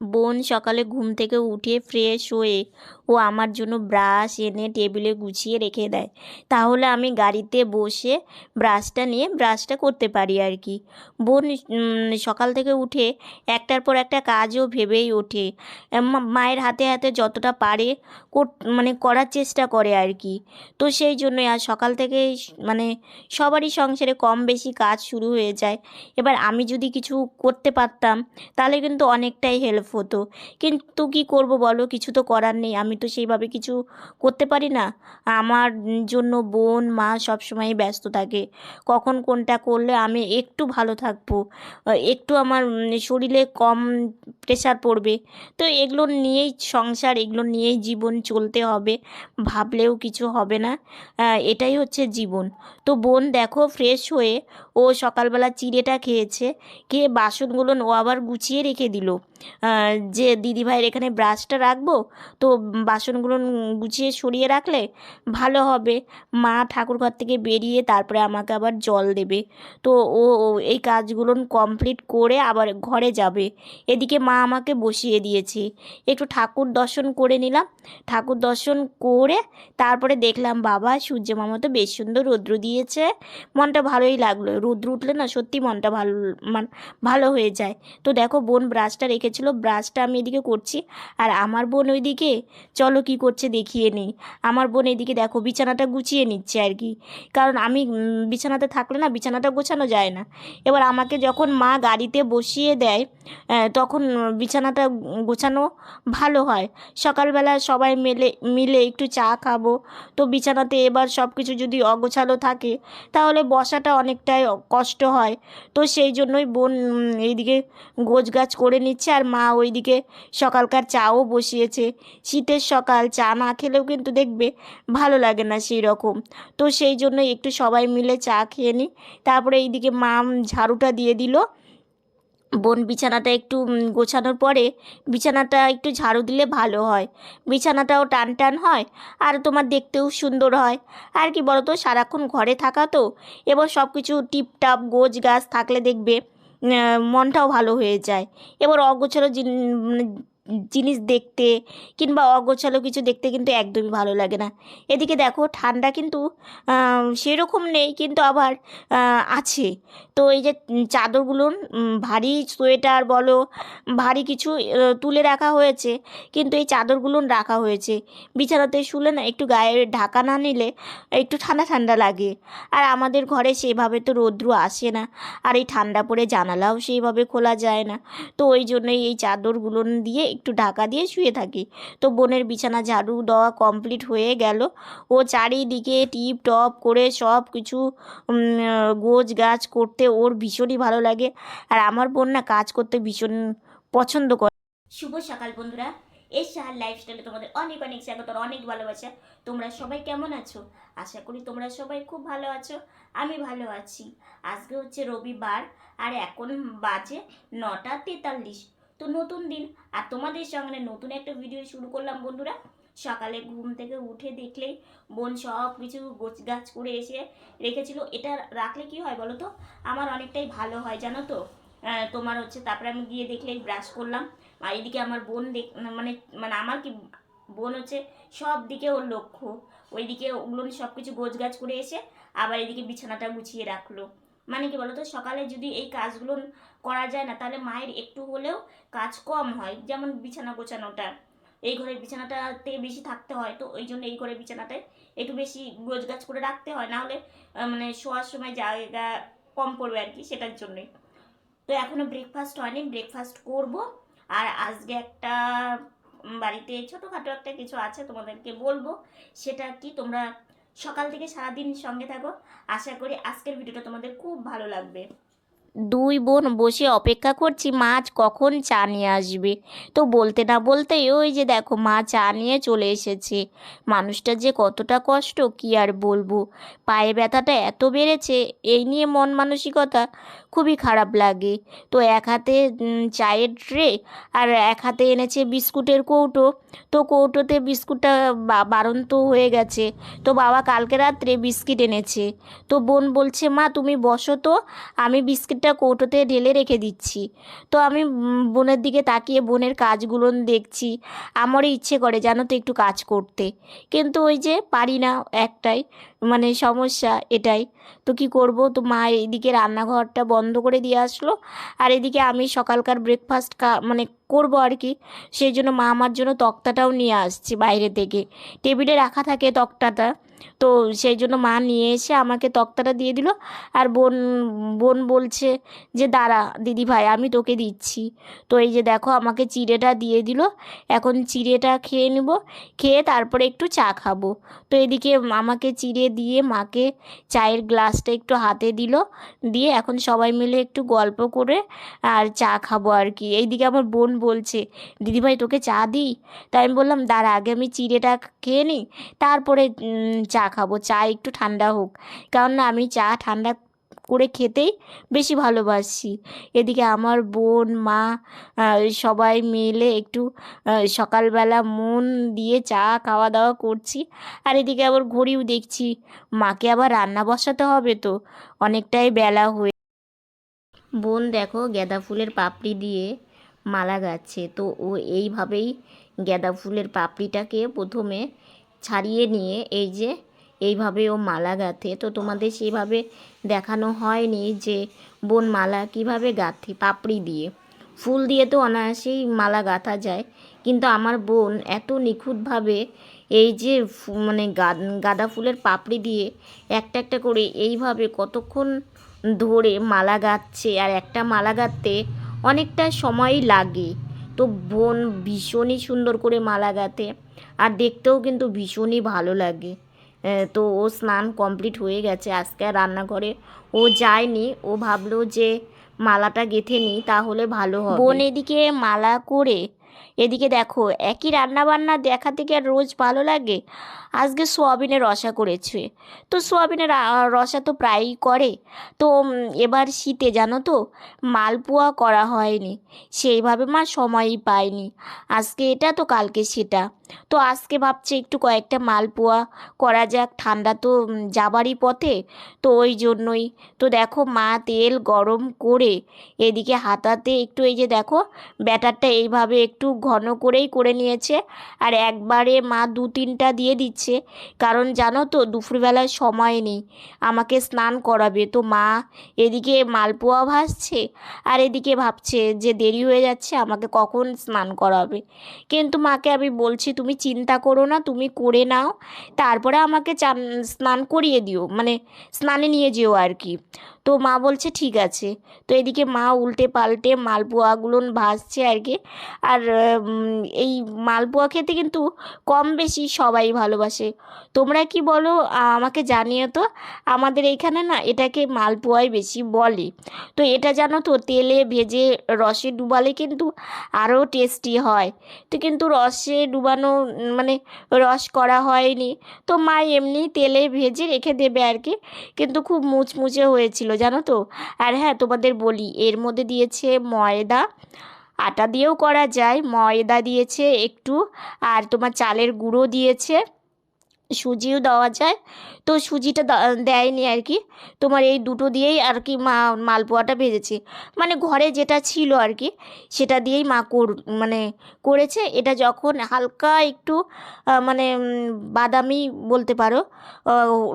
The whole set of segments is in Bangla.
বোন সকালে ঘুম থেকে উঠে ফ্রেশ হয়ে ও আমার জন্য ব্রাশ এনে টেবিলে গুছিয়ে রেখে দেয়। তাহলে আমি গাড়িতে বসে ব্রাশটা নিয়ে ব্রাশটা করতে পারি আর কি। বোন সকাল থেকে উঠে একটার পর একটা কাজও ভেবেই ওঠে। মায়ের হাতে হাতে যতটা পারে মানে করার চেষ্টা করে আর কি। তো সেই জন্যই আর সকাল থেকে মানে সবারই সংসারে কম বেশি কাজ শুরু হয়ে যায়। এবার আমি যদি কিছু করতে পারতাম তাহলে কিন্তু অনেকটাই হেল্প হতো। কিন্তু কি করব বলো? কিছু তো করার নেই। আমি তো সেইভাবে কিছু করতে পারি না। আমার জন্য বোন, মা সব সবসময় ব্যস্ত থাকে। কখন কোনটা করলে আমি একটু ভালো থাকব? একটু আমার শরীরে কম প্রেশার পড়বে। তো এগুলো নিয়েই সংসার, এগুলো নিয়েই জীবন চলতে হবে। ভাবলেও কিছু হবে না। এটাই হচ্ছে জীবন। তো বোন দেখো ফ্রেশ হয়ে ও সকালবেলা চিড়েটা খেয়েছে। খেয়ে বাসনগুলো ও আবার গুছিয়ে রেখে দিল। যে দিদিভাইয়ের এখানে ব্রাশটা রাখব, তো বাসনগুলো গুছিয়ে সরিয়ে রাখলে ভালো হবে। মা ঠাকুরঘর থেকে বেরিয়ে তারপরে আমাকে আবার জল দেবে। তো ও এই কাজগুলো কমপ্লিট করে আবার ঘরে যাবে। এদিকে মা আমাকে বসিয়ে দিয়েছে। একটু ঠাকুর দর্শন করে নিলাম। ঠাকুর দর্শন করে তারপরে দেখলাম, বাবা, সূর্য মামা তো বেশ সুন্দর রৌদ্র দিয়েছে। মনটা ভালোই লাগল। রৌদ্র উঠলে না সত্যি মনটা ভালো, মান, ভালো হয়ে যায়। তো দেখো, বোন ব্রাশটা রেখেছিল ব্রাশটা আমি এদিকে করছি। আর আমার বোন ওইদিকে, চলো কি করছে দেখিয়ে নিই। আমার বোন এদিকে দেখো, বিছানাটা গুছিয়ে নিচ্ছে আর কি। কারণ আমি বিছানাতে থাকলে না, বিছানাটা গোছানো যায় না। এবার আমাকে যখন মা গাড়িতে বসিয়ে দেয় তখন বিছানাটা গোছানো ভালো হয়। সকালবেলা সবাই মিলে মিলে একটু চা খাব। তো বিছানাতে এবার সব কিছু যদি অগোছালো থাকে, তাহলে বসাটা অনেকটাই কষ্ট হয়। তো সেই জন্যই বোন এইদিকে গোছ গাছ করে নিচ্ছে। আর মা ওইদিকে সকালকার চাও বসিয়েছে। শীতের সকাল, চা না খেলেও কিন্তু দেখবে ভালো লাগে না সেই রকম তো সেই জন্য একটু সবাই মিলে চা খেয়ে নিই তারপরে এইদিকে মা ঝাড়ুটা দিয়ে দিল। বোন বিছানাটা একটু গোছানোর পরে বিছানাটা একটু ঝাড়ু দিলে ভালো হয়। বিছানাটাও টান টান হয় আর তোমার দেখতেও সুন্দর হয়। আর কি বলতো, সারাক্ষণ ঘরে থাকা তো, এবার সব কিছু টিপটাপ গোছ গাছ থাকলে দেখবে মনটাও ভালো হয়ে যায়। এবার অগোছালো মানে জিনিস দেখতে কিংবা অগোছালো কিছু দেখতে কিন্তু একদমই ভালো লাগে না। এদিকে দেখো ঠান্ডা কিন্তু সেরকম নেই কিন্তু আবার আছে। তো এই যে চাদরগুলো ভারী সোয়েটার বলো, ভারী কিছু তুলে রাখা হয়েছে, কিন্তু এই চাদরগুলো রাখা হয়েছে। বিছানাতে শুলে না একটু গায়ে ঢাকা না নিলে একটু ঠান্ডা ঠান্ডা লাগে। আর আমাদের ঘরে সেভাবে তো রৌদ্র আসে না, আর এই ঠান্ডা পড়ে জানালাও সেইভাবে খোলা যায় না। তো ওই জন্যই এই চাদরগুলো দিয়ে একটু ঢাকা দিয়ে শুয়ে থাকি। তো বোনের বিছানা ঝাড়ু দেওয়া কমপ্লিট হয়ে গেল। ও চারিদিকে টিপ টপ করে সব কিছু আহ, গোছ করতে ওর ভীষণই ভালো লাগে। আর আমার বোন না কাজ করতে ভীষণ পছন্দ করে। শুভ সকাল বন্ধুরা। এই সাহার লাইফস্টাইলে তোমাদের অনেক অনেক স্বাগত অনেক ভালোবাসা। তোমরা সবাই কেমন আছো? আশা করি তোমরা সবাই খুব ভালো আছো আমি ভালো আছি। আজকে হচ্ছে রবিবার আর এখন বাজে নটা তেতাল্লিশ। তো নতুন দিন, আর তোমাদের সঙ্গে নতুন একটা ভিডিও শুরু করলাম বন্ধুরা। সকালে ঘুম থেকে উঠে দেখলেই বোন সব কিছু গোছ গাছ করে এসে রেখেছিল। এটা রাখলে কি হয় বলো তো? আমার অনেকটাই ভালো হয়, জানো তো? তোমার হচ্ছে, তারপরে আমি গিয়ে দেখলেই ব্রাশ করলাম। আর এদিকে আমার বোন দেখ মানে মানে আমার কি, বোন হচ্ছে সব দিকে ওর লক্ষ্য। ওইদিকে ওগুলো সব কিছু গোছ গাছ করে এসে আবার এদিকে বিছানাটা গুছিয়ে রাখল। মানে কি বলতো? সকালে যদি এই কাজগুলো করা যায় না, তাহলে মায়ের একটু হলেও কাজ কম হয়। যেমন বিছানা গোছানোটা, এই ঘরের বিছানাটাতে বেশি থাকতে হয়, তো ওই জন্য এই ঘরের বিছানাটায় একটু বেশি গোছ গাছ করে রাখতে হয়। না হলে মানে শোয়ার সময় জায়গা কম পড়বে আর কি সেটার জন্যই। তো এখনও ব্রেকফাস্ট হয়নি ব্রেকফাস্ট করব। আর আজকে একটা বাড়িতে ছোটোখাটো একটা কিছু আছে তোমাদেরকে বলব। সেটা কি? তোমরা সকাল থেকে সারাদিন সঙ্গে থাকো। আশা করি আজকের ভিডিওটা তোমাদের খুব ভালো লাগবে। দুই বোন বসে অপেক্ষা করছি মাছ কখন চা নিয়ে আসবে? তো বলতে না বলতে ওই যে দেখো, মা চা নিয়ে চলে এসেছে। মানুষটা যে কতটা কষ্ট, কি আর বলব? পায়ে ব্যথাটা এত বেড়েছে, এই নিয়ে মন মানসিকতা খুবই খারাপ লাগে। তো এক হাতে চায়ের ট্রে আর এক হাতে এনেছে বিস্কুটের কৌটো। তো কৌটোতে বিস্কুটটা বা- বাড়ন্ত হয়ে গেছে। তো বাবা কালকে রাত্রে বিস্কিট এনেছে। তো বোন বলছে, মা, তুমি বসো তো, আমি বিস্কিটটা কৌটোতে ঢেলে রেখে দিচ্ছি। তো আমি বোনের দিকে তাকিয়ে বোনের কাজগুলো দেখছি। আমারও ইচ্ছে করে জানো তো একটু কাজ করতে। কিন্তু ওই যে পারি না একটাই মানে সমস্যা এটাই। তো কি করব? তো মা এইদিকে রান্নাঘরটা বন্ধ করে দিয়ে আসলো। আর এদিকে আমি সকালকার ব্রেকফাস্ট মানে করব আর কি। সেই জন্য মা আমার জন্য তক্তাটাও নিয়ে আসছি বাইরে থেকে। টেবিলে রাখা থাকে তক্তাটা। তো সেই জন্য মা নিয়ে এসে আমাকে তক্তাটা দিয়ে দিল। আর বোন বোন বলছে যে, দাঁড়া দিদি ভাই, আমি তোকে দিচ্ছি। তো এই যে দেখো, আমাকে চিড়েটা দিয়ে দিল। এখন চিড়েটা খেয়ে নেব, খেয়ে তারপরে একটু চা খাব। তো এদিকে আমাকে চিড়ে দিয়ে মাকে চায়ের গ্লাসটা একটু হাতে দিল। দিয়ে এখন সবাই মিলে একটু গল্প করে আর চা খাব আর কি। এইদিকে আমার বোন বলছে দিদিভাই তোকে চা দিই? তাই আমি বললাম, দাঁড়া, আগে আমি চিড়েটা খেয়ে নিই। তারপরে চা খাব, চা একটু ঠান্ডা হোক। কারণ আমি চা ঠান্ডা করে খেতেই বেশি ভালোবাসি। এদিকে আমার বোন, মা সবাই মিলে একটু সকালবেলা মন দিয়ে চা খাওয়া দাওয়া করছি। আর এদিকে আবার ঘড়িও দেখছি, মাকে আবার রান্না বসাতে হবে তো, অনেকটাই বেলা হয়ে বোন দেখো গাঁদা ফুলের পাপড়ি দিয়ে মালা গাচ্ছে। তো ও এইভাবেই গাঁদা ফুলের পাপড়িটাকে প্রথমে ছাড়িয়ে নিয়ে এই যে এইভাবে ও মালা গাঁথে। তো তোমাদের সেভাবে দেখানো হয়নি যে বোন মালা কীভাবে গাঁথে পাপড়ি দিয়ে। ফুল দিয়ে তো অনায়াসেই মালা গাঁথা যায়। কিন্তু আমার বোন এত নিখুঁতভাবে এই যে মানে গাঁদা ফুলের পাপড়ি দিয়ে একটা একটা করে এইভাবে কতক্ষণ ধরে মালা গাঁথছে আর একটা মালা গাঁথতে অনেকটা সময় লাগে। তো বোন ভীষণই সুন্দর করে মালা গাঁথে। আর দেখতেও কিন্তু ভীষণই ভালো লাগে। তো ও স্নান কমপ্লিট হয়ে গেছে। আজকে আর রান্নাঘরে ও যায়নি। ও ভাবলো যে মালাটা গেঁথে নিই, তাহলে ভালো হবে। বোন এদিকে মালা করে এদিকে দেখো, একই রান্না বান্না দেখা থেকে আর রোজ ভালো লাগে? আজকে সোয়াবিনের রসা করেছে। তো সোয়াবিনের রসা তো প্রায়ই করে। তো এবার শীতে জানো তো, মালপোয়া করা হয়নি। সেইভাবে মা সময়ই পায়নি। আজকে এটা তো কালকে সেটা। তো আজকে ভাবছে একটু কয়েকটা মালপোয়া করা যাক। ঠান্ডা তো যাবারই পথে। তো ওই জন্যই। তো দেখো মা তেল গরম করে এদিকে হাতাতে একটু এই যে দেখো, ব্যাটারটা এইভাবে একটু ঘন করেই করে নিয়েছে। আর একবারে মা দু তিনটা দিয়ে দিচ্ছে। কারণ জানো তো, দুপুরবেলায় সময় নেই। আমাকে স্নান করাবে। তো মা এদিকে মালপোয়া ভাসছে আর এদিকে ভাবছে যে দেরি হয়ে যাচ্ছে, আমাকে কখন স্নান করাবে। কিন্তু মাকে আমি বলছি, তুমি চিন্তা করো না, তুমি করে নাও। তারপরে আমাকে চান, স্নান করিয়ে দিও। মানে স্নানে নিয়ে যেও আর কি। তো মা বলছে, ঠিক আছে। তো এদিকে মা উল্টে পাল্টে মালপোয়াগুলো ভাসছে আর কি। আর এই মালপোয়া খেতে কিন্তু কম বেশি সবাই ভালোবাসে। তোমরা কি বলো আমাকে জানিও তো, আমাদের এইখানে না এটাকে মালপোয়াই বেশি বলে। তো এটা জানো তো, তেলে ভেজে রসে ডুবালে কিন্তু আরও টেস্টি হয়। তো কিন্তু রসে ডুবানো মানে রস করা হয়নি। তো মা এমনি তেলে ভেজে রেখে দেবে আর কি। কিন্তু খুব মুচমুচে হয়েছিল জানো তো? আর হ্যাঁ তোমাদের বলি, এর মধ্যে দিয়েছে ময়দা। আটা দিয়েও করা যায়, ময়দা দিয়েছে একটু, আর তোমার চালের গুঁড়ো দিয়েছে। সুজিও দেওয়া যায়। তো সুজিটা দেয়নি আর কি। তোমার এই দুটো দিয়েই আর কি মা, মালপোয়াটা ভেজেছে। মানে ঘরে যেটা ছিল আর কি, সেটা দিয়েই মা কর মানে করেছে। এটা যখন হালকা একটু মানে বাদামি বলতে পারো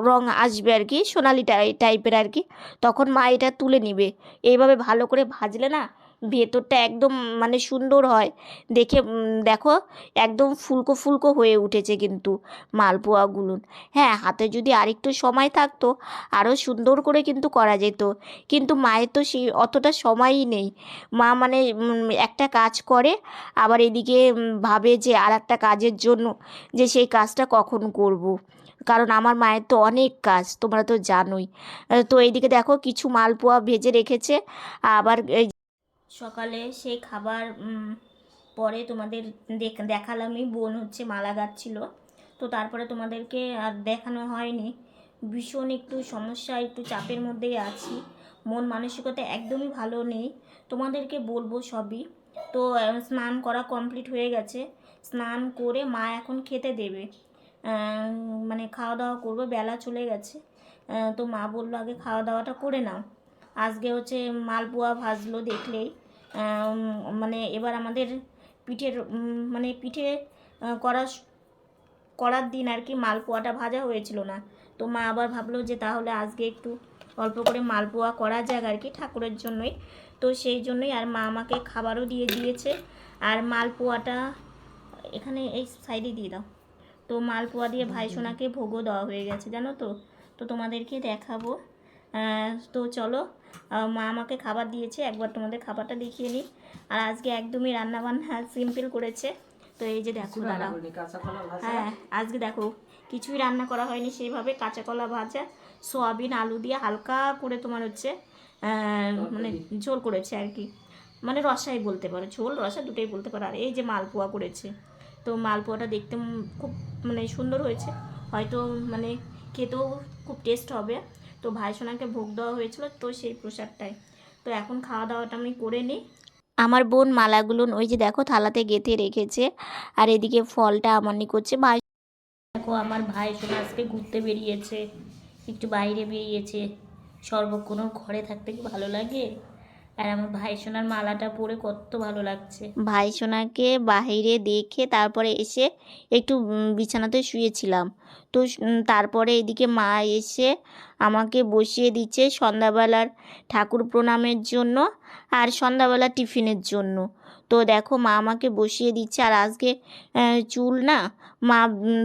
রং আসবে আর কি, সোনালি টাই- টাইপের আর কি, তখন মা এটা তুলে নিবে। এইভাবে ভালো করে ভাজলে না ভেতরটা একদম মানে সুন্দর হয়। দেখে দেখো, একদম ফুলকো ফুলকো হয়ে উঠেছে কিন্তু মালপোয়াগুলো। হ্যাঁ হাতে যদি আরেকটু সময় থাকতো আরও সুন্দর করে কিন্তু করা যেত। কিন্তু মায়ের তো সেই অতটা সময়ই নেই। মা মানে একটা কাজ করে, আবার এদিকে ভাবে যে আর একটা কাজের জন্য যে সেই কাজটা কখন করব। কারণ আমার মায়ের তো অনেক কাজ, তোমরা তো জানোই। তো এইদিকে দেখো, কিছু মালপোয়া ভেজে রেখেছে, আবার এই সকালে সেই খাবার পরে তোমাদের দেখ- দেখালামই বোন হচ্ছে মালা গাচ্ছিল। তো তারপরে তোমাদেরকে আর দেখানো হয়নি। ভীষণ একটু সমস্যা, একটু চাপের মধ্যেই আছি। মন মানসিকতা একদমই ভালো নেই। তোমাদেরকে বলব সবই। তো স্নান করা কমপ্লিট হয়ে গেছে। স্নান করে মা এখন খেতে দেবে। মানে খাওয়া দাওয়া করব, বেলা চলে গেছে। তো মা বলল, আগে খাওয়া দাওয়াটা করে নাও। আজকে হচ্ছে মালপোয়া ভাজলো দেখলেই। মানে এবার আমাদের পিঠের মানে পিঠে করা করার দিন আর কি মালপোয়াটা ভাজা হয়েছিল না। তো মা আবার ভাবলো যে তাহলে আজকে একটু অল্প করে মালপোয়া করা যাক আর কি ঠাকুরের জন্যই। তো সেই জন্যই আর মা আমাকে খাবারও দিয়ে দিয়েছে। আর মালপোয়াটা এখানে এই সাইডে দিয়ে দাও। তো মালপোয়া দিয়ে ভাই সোনাকে ভোগও দেওয়া হয়ে গেছে, জানো তো? তো তোমাদেরকে দেখাবো। তো চলো মা আমাকে খাবার দিয়েছে একবার তোমাদের খাবারটা দেখিয়ে নিই। আর আজকে একদমই রান্নাবান্না সিম্পল করেছে। তো এই যে দেখো দাঁড়াও। ভাজা। হ্যাঁ আজকে দেখো কিছুই রান্না করা হয়নি সেইভাবে কাঁচা কলা ভাজা সোয়াবিন আলু দিয়ে হালকা করে তোমার হচ্ছে মানে ঝোল করেছে আর কি। মানে রসাই বলতে পারো ঝোল রসা দুটোই বলতে পারো। আর এই যে মালপোয়া করেছে তো মালপোয়াটা দেখতে খুব মানে সুন্দর হয়েছে। হয়তো মানে খেতেও খুব টেস্ট হবে। তো ভাই সোনাকে ভোগ দেওয়া হয়েছিল তো সেই প্রসাদটাই। তো এখন খাওয়া দাওয়াটা আমি করে নিই। আমার বোন মালাগুলো ওই যে দেখো থালাতে গেঁথে রেখেছে আর এদিকে ফলটা আমার নিয়ে করছে। ভাই দেখো আমার ভাই সোনা আজকে ঘুরতে বেরিয়েছে একটু বাইরে বেরিয়েছে। সর্বক্ষণ ঘরে থাকতে কি ভালো লাগে? আর আমার ভাই সোনার মালাটা পরে কত ভালো লাগছে। ভাই সোনাকে বাইরে দেখে তারপরে এসে একটু বিছানাতে শুয়েছিলাম। তো তারপরে এদিকে মা এসে আমাকে বসিয়ে দিচ্ছে সন্ধ্যাবেলার ঠাকুর প্রণামের জন্য আর সন্ধ্যাবেলা টিফিনের জন্য। তো দেখো মা আমাকে বসিয়ে দিচ্ছে আর আজকে চুল না মা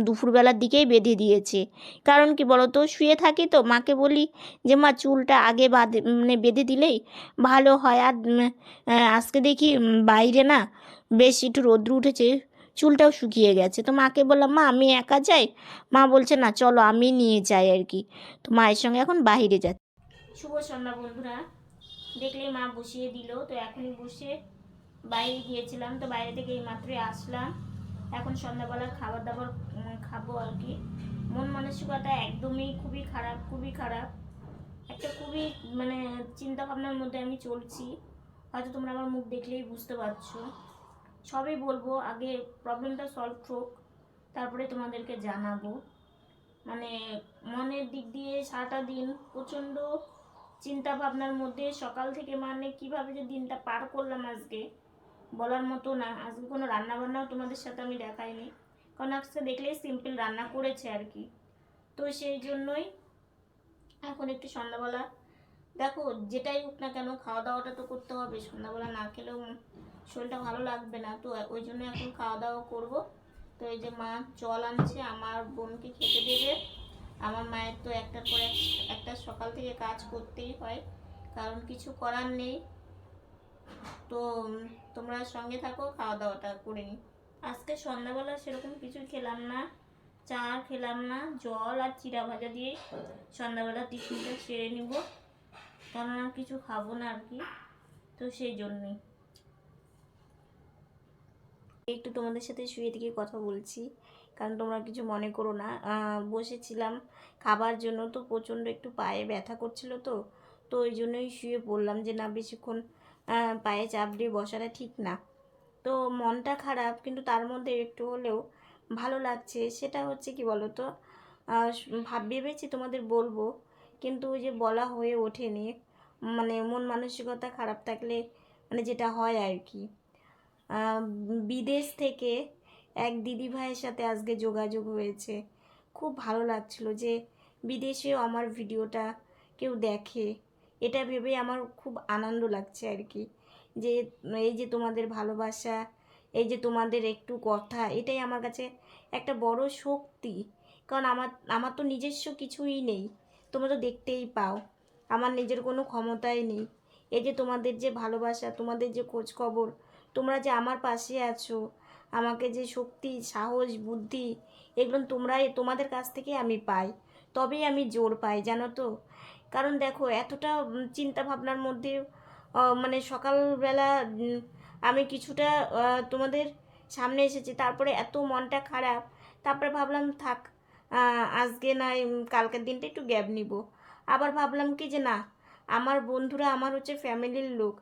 দুপুরবেলার দিকেই বেঁধে দিয়েছে। কারণ কি বলো তো শুয়ে থাকি তো। মাকে বলি যে, মা, চুলটা আগে বাঁধে মানে বেঁধে দিলেই ভালো হয়। আর আজকে দেখি বাইরে না বেশ একটু রোদ্র উঠেছে, চুলটাও শুকিয়ে গেছে। তো মাকে বললাম, মা, আমি একা যাই? মা বলছে, না, চলো, আমি নিয়ে যাই আর কি। তো মায়ের সঙ্গে এখন বাইরে যাচ্ছি। শুভ সন্ধ্যা বন্ধুরা। দেখলেই মা বসিয়ে দিল। তো এখনই বসে বাইরে গিয়েছিলাম। তো বাইরে থেকে এই মাত্রই আসলাম। এখন সন্ধ্যাবেলা খাবার দাবার খাব আর কি। মন মানসিকতা একদমই খুবই খারাপ খুবই খারাপ। একটা খুবই মানে চিন্তা ভাবনার মধ্যে আমি চলছি। হয়তো তোমরা আমার মুখ দেখলেই বুঝতে পারছ। সবই বলব, আগে প্রবলেমটা সলভ হোক, তারপরে তোমাদেরকে জানাব। মানে মনের দিক দিয়ে সারাটা দিন প্রচণ্ড চিন্তা ভাবনার মধ্যে সকাল থেকে মানে কীভাবে যে দিনটা পার করলাম আজকে বলার মতো না। আজকে কোনো রান্না বান্নাও তোমাদের সাথে আমি দেখাইনি। কারণ আজকে দেখলেই সিম্পল রান্না করেছে আর কি। তো সেই জন্যই এখন একটু সন্ধ্যাবেলা। দেখো, যেটাই হোক না কেন খাওয়া দাওয়াটা তো করতে হবে। সন্ধ্যাবেলা না খেলেও শরীরটা ভালো লাগবে না। তো ওই জন্য এখন খাওয়া দাওয়া করব। তো এই যে মা জল আনছে, আমার বোনকে খেতে দেবে। আমার মায়ের তো একটার পর এক- একটা সকাল থেকে কাজ করতেই হয়। কারণ কিছু করার নেই। তো তোমরা সঙ্গে থাকো খাওয়া দাওয়াটা করে নিই। আজকে সন্ধ্যাবেলা সেরকম কিছু খেলাম না। চা খেলাম না, জল আর চিরা ভাজা দিয়ে সন্ধ্যাবেলা টিফিনটা সেরে নিব। আর কিছু খাব না আর কি, তো সেই জন্যই। একটু তোমাদের সাথে শুয়ে থেকে কথা বলছি, কারণ তোমরা কিছু মনে করো না। বসেছিলাম খাবার জন্য, তো প্রচণ্ড একটু পায়ে ব্যথা করছিল তো তো ওই জন্যই শুয়ে পড়লাম যে না, বেশিক্ষণ পায়ে চাপ দিয়ে বসাটা ঠিক না। তো মনটা খারাপ, কিন্তু তার মধ্যে একটু হলেও ভালো লাগছে। সেটা হচ্ছে কি বলো তো ভাব ভেবেছি তোমাদের বলব, কিন্তু যে বলা হয়ে ওঠেনি। মানে মন মানসিকতা খারাপ থাকলে মানে যেটা হয় আর কি। বিদেশ থেকে এক দিদি ভাইয়ের সাথে আজকে যোগাযোগ হয়েছে। খুব ভালো লাগছিল যে বিদেশেও আমার ভিডিওটা কেউ দেখে। এটা ভেবে আমার খুব আনন্দ লাগছে আর কি যে, এই যে তোমাদের ভালোবাসা, এই যে তোমাদের একটু কথা, এটাই আমার কাছে একটা বড় শক্তি। কারণ আমার আমার তো নিজস্ব কিছুই নেই। তোমরা তো দেখতেই পাও, আমার নিজের কোনো ক্ষমতাই নেই। এই যে তোমাদের যে ভালোবাসা, তোমাদের যে খোঁজ খবর তোমরা যে আমার পাশে আছো, আমাকে যে শক্তি, সাহস, বুদ্ধি, এগুলো তোমরাই, তোমাদের কাছ থেকে আমি পাই। তবেই আমি জোর পাই, জানো তো। কারণ দেখো, এতটা চিন্তা ভাবনার মধ্যে মানে সকালবেলা আমি কিছুটা তোমাদের সামনে এসেছি, তারপরে এত মনটা খারাপ, তারপরে ভাবলাম, থাক আজকে না কালকের দিনটা একটু গ্যাপ নিব। আবার ভাবলাম কি যে না, আমার বন্ধুরা আমার হচ্ছে ফ্যামিলির লোক,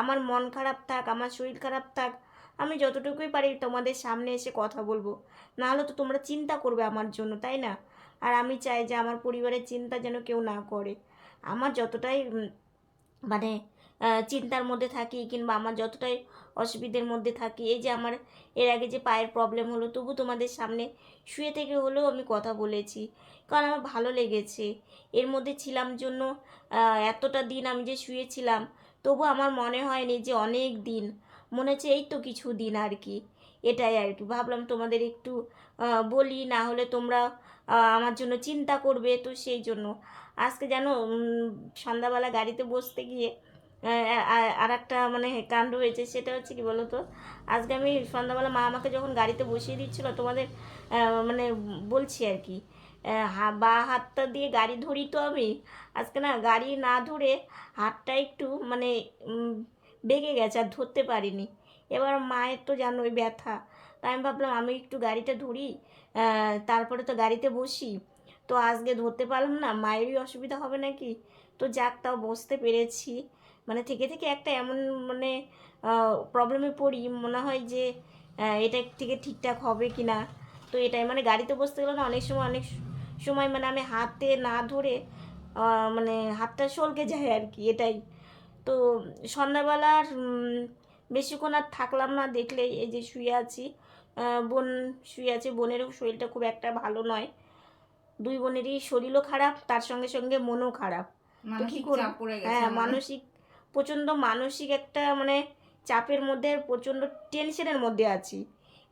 আমার মন খারাপ থাক, আমার শরীর খারাপ থাক, আমি যতটুকুই পারি তোমাদের সামনে এসে কথা বলব। নাহলে তো তোমরা চিন্তা করবে আমার জন্য, তাই না? আর আমি চাই যে আমার পরিবারের চিন্তা যেন কেউ না করে। আমার যতটাই মানে চিন্তার মধ্যে থাকি কিংবা আমার যতটাই অসুবিধের মধ্যে থাকি, এই যে আমার, এর আগে যে পায়ের প্রবলেম হলো, তবু তোমাদের সামনে শুয়ে থেকে হলেও আমি কথা বলেছি। কারণ আমার ভালো লেগেছে। এর মধ্যে ছিলাম জন্য এতটা দিন আমি যে শুয়েছিলাম, তবু আমার মনে হয়নি যে অনেক দিন। মনে হচ্ছে এই তো কিছু দিন আর কি। এটাই আর কি। ভাবলাম তোমাদের একটু বলি না হলে তোমরা আমার জন্য চিন্তা করবে, তো সেই জন্য। আজকে যেন সন্ধ্যাবেলা গাড়িতে বসতে গিয়ে আর একটা মানে কাণ্ড হয়েছে, সেটা হচ্ছে কি বলো তো আজকে আমি সন্ধ্যাবেলা মা আমাকে যখন গাড়িতে বসিয়ে দিচ্ছিল, তোমাদের মানে বলছি আর কি বা হাতটা দিয়ে গাড়ি ধরি তো আমি, আজকে না গাড়ি না ধরে হাতটা একটু মানে বেঁকে গেছে, আর ধরতে পারিনি। এবার মায়ের তো জানোই ব্যথা। তাই আমি ভাবলাম, আমি একটু গাড়িটা ধরি তারপরে তো গাড়িতে বসি। তো আজকে ধরতে পারলাম না, মায়েরই অসুবিধা হবে নাকি? তো যাক, তাও বসতে পেরেছি। মানে থেকে থেকে একটা এমন মানে প্রবলেমে পড়ি, মনে হয় যে এটা থেকে ঠিকঠাক হবে কি না তো এটাই মানে গাড়িতে বসতে গেলে না অনেক সময় অনেক সময় মানে আমি হাতে না ধরে মানে হাতটা সলকে যায় আর কি, এটাই। তো সন্ধ্যাবেলার বেশিক্ষণ আর থাকলাম না দেখলে এই যে শুয়ে আছি। বোন শুয়ে আছে বোনেরও শরীরটা খুব একটা ভালো নয়। দুই বোনেরই শরীরও খারাপ তার সঙ্গে সঙ্গে মনও খারাপ। তো কি হ্যাঁ মানসিক প্রচণ্ড মানসিক একটা মানে চাপের মধ্যে প্রচণ্ড টেনশনের মধ্যে আছি।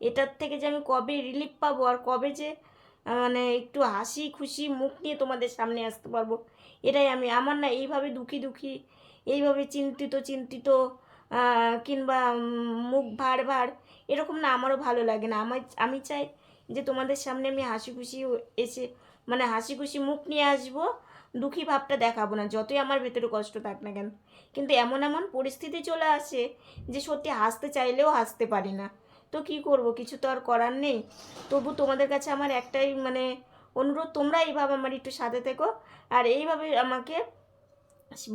এটার থেকে যে আমি কবে রিলিফ পাবো আর কবে যে মানে একটু হাসি খুশি মুখ নিয়ে তোমাদের সামনে আসতে পারব এটাই আমি আমার না এইভাবে দুঃখী দুঃখী এইভাবে চিন্তিত চিন্তিত কিংবা মুখ ভার ভার, এরকম না আমারও ভালো লাগে না। আমার, আমি চাই যে তোমাদের সামনে আমি হাসি খুশি এসে মানে হাসি খুশি মুখ নিয়ে আসব, দুঃখী ভাবটা দেখাবো না, যতই আমার ভেতরে কষ্ট থাক না কেন। কিন্তু এমন এমন পরিস্থিতি চলে আসে যে সত্যি হাসতে চাইলেও হাসতে পারি না। তো কি করব? কিছু তো আর করার নেই। তবু তোমাদের কাছে আমার একটাই মানে অনুরোধ, তোমরা এইভাবে আমার একটু সাথে থেকো, আর এইভাবে আমাকে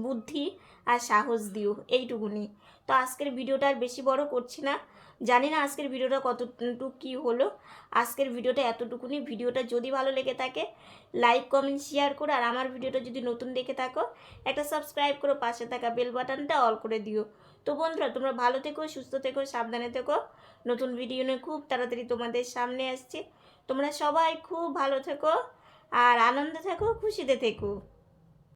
বুদ্ধি আর সাহস দিও, এইটুকুনি। তো আজকের ভিডিওটা আর বেশি বড় করছি না। জানি না আজকের ভিডিওটা কতটুকু কী হলো। আজকের ভিডিওটা এতটুকুনি। ভিডিওটা যদি ভালো লেগে থাকে লাইক কমেন্ট শেয়ার করো। আর আমার ভিডিওটা যদি নতুন দেখে থাকো, একটা সাবস্ক্রাইব করো। পাশে থাকা বেল বাটনটা অল করে দিও। তো বন্ধুরা, তোমরা ভালো থেকো, সুস্থ থেকো, সাবধানে থেকো। নতুন ভিডিও নিয়ে খুব তাড়াতাড়ি তোমাদের সামনে আসছে। তোমরা সবাই খুব ভালো থেকো। আর আনন্দে থেকো, খুশিতে থেকো।